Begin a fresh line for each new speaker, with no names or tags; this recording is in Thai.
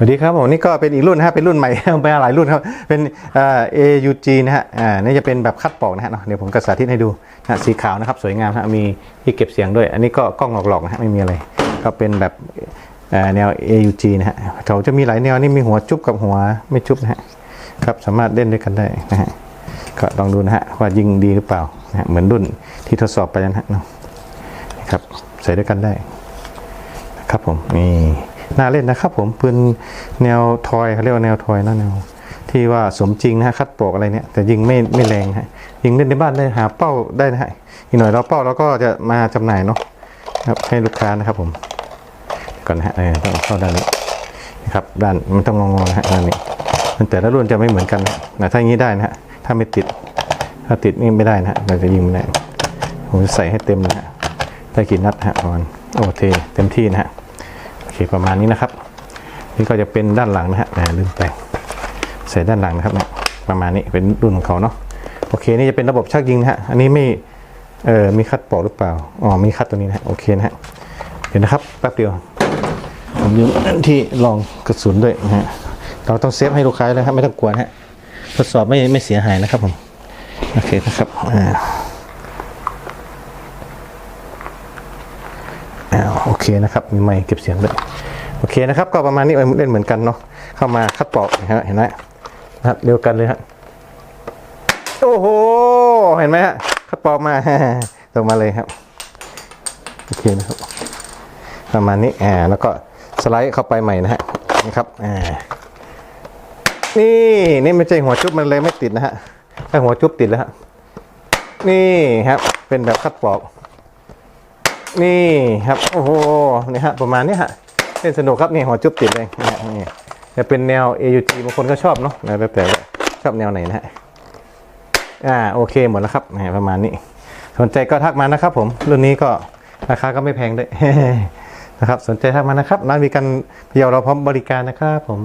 สวัสดีครับผมนี่ก็เป็นอีกรุ่นนะฮะเป็นรุ่นใหม่ไปหลายรุ่นครับเป็นเอ่อ AUG นะฮะอ่านี่จะเป็นแบบคัดปอกนะฮะเนาะเดี๋ยวผมก็สาธิตให้ดูนะสีขาวนะครับสวยงามฮะมีที่เก็บเสียงด้วย อันนี้ก็กล้องหลอกๆนะฮะไม่มีอะไร ก็เป็นแบบเออแนว AUG นะฮะเขาจะมีหลายแนวนี่มีหัวจุ๊บกับหัวไม่จุ๊บนะฮะครับสามารถเล่นด้วยกันได้นะฮะก็ลองดูนะฮะว่ายิงดีหรือเปล่านะฮะเหมือนรุ่นที่ทดสอบไปนะฮะเนาะครับใส่ด้วยกันได้ครับผมนี่ น่าเล่นนะครับ ผมปืนแนวทอยเขาเรียกว่าแนวทอยนะแนวที่ว่าสมจริงนะฮะคัดปอกอะไรเนี่ยแต่ยิงไม่ไม่แรงฮะยิงเล่นในบ้านได้หาเป้าได้นะฮะอีกหน่อยเราเป้าเราก็จะมาจำหน่ายเนาะครับให้ลูกค้านะครับผมก่อนนะฮะเออต้องเข้าด้านนี้นะครับด้านมันต้องงอๆนะฮะด้านนี้มันแต่ละรุ่นจะไม่เหมือนกันนะถ้าอย่างนี้ได้นะฮะถ้าไม่ติด ถ้าติดนี่ไม่ได้นะฮะเราจะยิงไม่ได้ผมจะใส่ให้เต็มนะฮะได้กี่นัดฮะประมาณโอเคเต็มที่นะฮะ เคประมาณนี้นะครับ นี่ก็จะเป็นด้านหลังนะฮะแหมลืมไปใส่ด้านหลังนะครับเนี่ยประมาณนี้เป็นรุ่นของเขาเนาะโอเคนี่จะเป็นระบบชักยิงนะฮะอันนี้ไม่เออมีคัดปอกหรือเปล่าอ๋อมีคัดตัวนี้นะโอเคนะฮะเดี๋ยวนะครับแป๊บเดียวผมลืมที่ลองกระสุนด้วยนะฮะเราต้องเซฟให้ลูกค้าเลยครับไม่ต้องกลัวนะฮะทดสอบไม่ไม่เสียหายนะครับผมโอเคนะครับอ่าอ่าโอเคนะครับมีไมค์เก็บเสียงด้วย โอเคนะครับ ก็ประมาณนี้เล่นเหมือนกันเนาะเข้ามาคัดปอกนะฮะเห็นไหมนะครับเดียวกันเลยฮะโอ้โหเห็นไหมฮะคัดปอกมาตรงมาเลยครับโอเคนะครับ ประมาณนี้อ่าแล้วก็สไลด์เข้าไปใหม่นะฮะนะครับอ่านี่นี่ไม่ใช่หัวจุ๊บมันเลยไม่ติดนะฮะถ้าหัวจุ๊บติดแล้วฮะนี่ครับเป็นแบบคัดปอก นี่ครับโอ้โหนี่ฮะประมาณนี้ฮะ เล่นสนุกครับนี่หัวจุ๊บติดเลยนี่จะเป็นแนว AUG บางคนก็ชอบเนาะนะแล้วแต่ว่าชอบแนวไหนนะฮะอ่าโอเคหมดแล้วครับนี่ประมาณนี้ สนใจก็ทักมานะครับผมรุ่นนี้ก็ราคาก็ไม่แพงด้วยนะครับ สนใจทักมานะครับร้านมีการเพียวเราพร้อมบริการนะครับผม